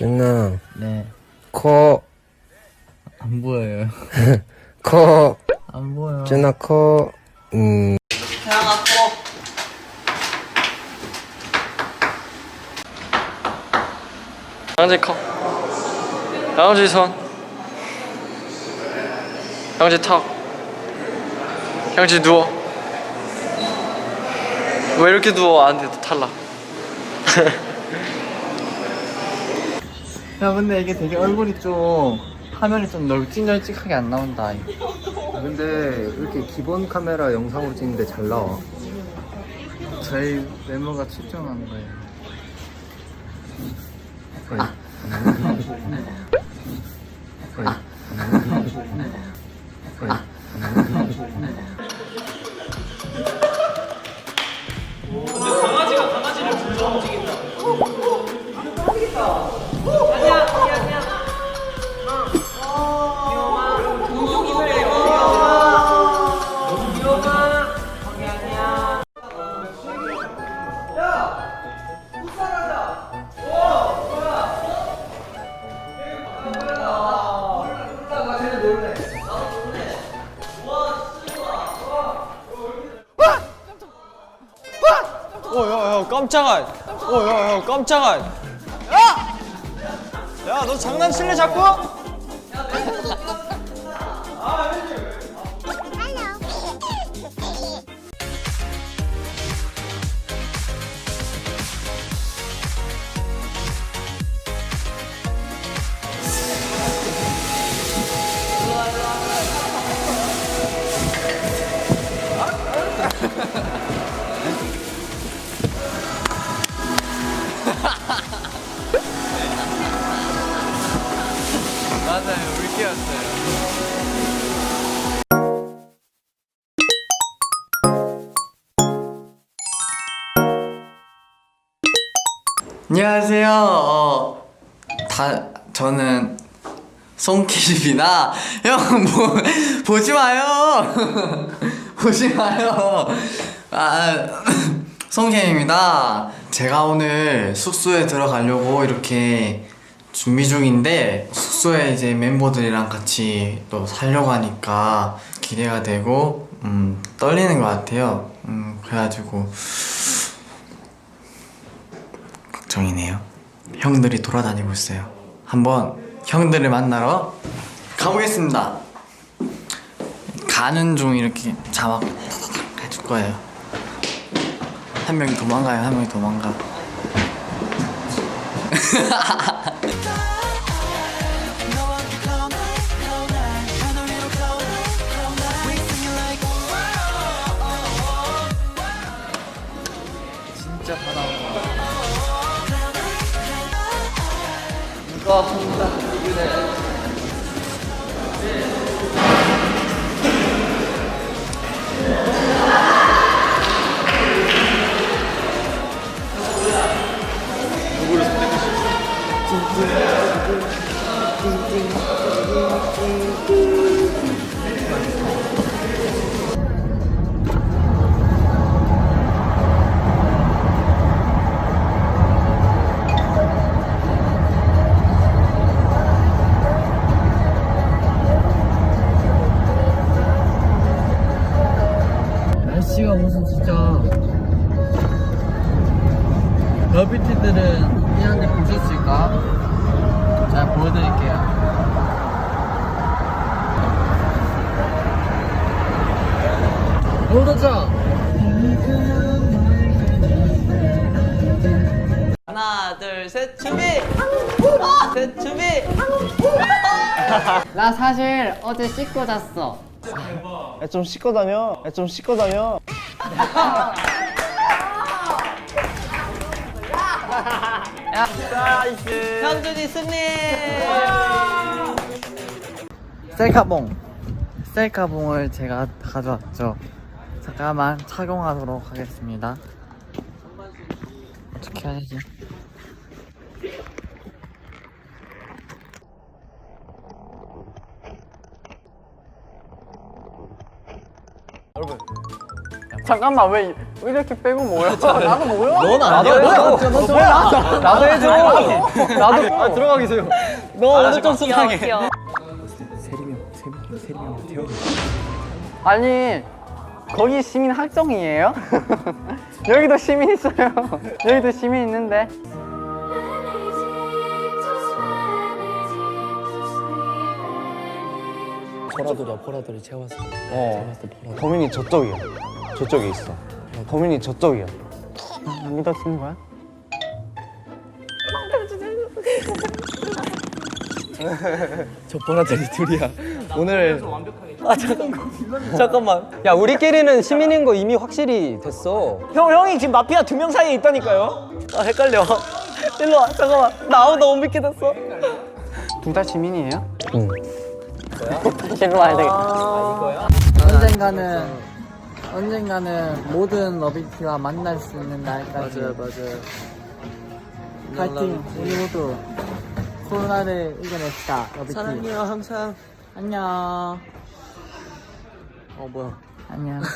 준아, 네. 코, 안 보여요. 코, 안 보여. 준아, 코, 음, 양지 컵 양지 손 양지 턱 양지 누워. 왜 이렇게 누워? 안 돼 탈락 야, 근데 이게 되게 얼굴이 좀, 화면이 좀 널찍널찍하게 안 나온다. 근데 이렇게 기본 카메라 영상으로 찍는데 잘 나와. 저희 외모가 출중한 거예요. 어, 오야야 깜짝아 오야야 깜짝아 야! 야 너 장난칠래 자꾸? 맞아요, 울게였어요. 안녕하세요. 어, 다 저는 송키입니다. 형, 뭐, 보지 마요. 보지 마요. 아, 송캠입니다. 제가 오늘 숙소에 들어가려고 이렇게 준비 중인데 숙소에 이제 멤버들이랑 같이 또 살려고 하니까 기대가 되고 음, 떨리는 것 같아요. 음, 그래가지고 걱정이네요. 형들이 돌아다니고 있어요. 한번 형들을 만나러 가보겠습니다. 가는 중 이렇게 자막 해줄 거예요. 한 명이 도망가요, 한 명이 도망가. 누가 혼자 이기네 날씨 러비티들은 이 안에 보셨을까? 잘 보여드릴게요 너무 좋죠? 하나 둘 셋 준비 셋 준비 나 사실 어제 씻고 잤어. 야, 좀 씻고 다녀. 야, 좀 씻고 다녀. 현준이 승리 셀카봉. 셀카봉을 제가 가져왔죠. 잠깐만 착용하도록 하겠습니다. 어떻게 해야 되지? 잠깐만 왜, 왜 이렇게 빼고 모여? 나도 모여? 넌 아니야. 너 뭐야? 나도 해줘. 나도 아, 들어가 계세요. 너 오늘 좀 수상해. 아니 거기 시민 학정이에요? 여기도 시민 있어요. 여기도 시민 있는데. 어. 범인이 저쪽이야. 저쪽에 있어. 범인이 저쪽이야. 안 믿어지는 거야? 저 보라들이 둘이야. 오늘 아 잠깐만. 잠깐만. 야 우리끼리는 시민인 거 이미 확실히 됐어. 형, 형이 지금 마피아 두 명 사이에 있다니까요? 아, 헷갈려. 일로 와, 잠깐만. 나 아무도 못 믿겠었어. 둘 다 시민이에요? 일로 와야 되겠다. 언젠가는 언젠가는 모든 러비티와 만날 수 있는 날까지. 맞아요, 맞아요. 파이팅, 우리 모두 코로나를 이겨냅시다. 러비티. 사랑해요, 항상. 안녕. 어, 뭐야. 안녕.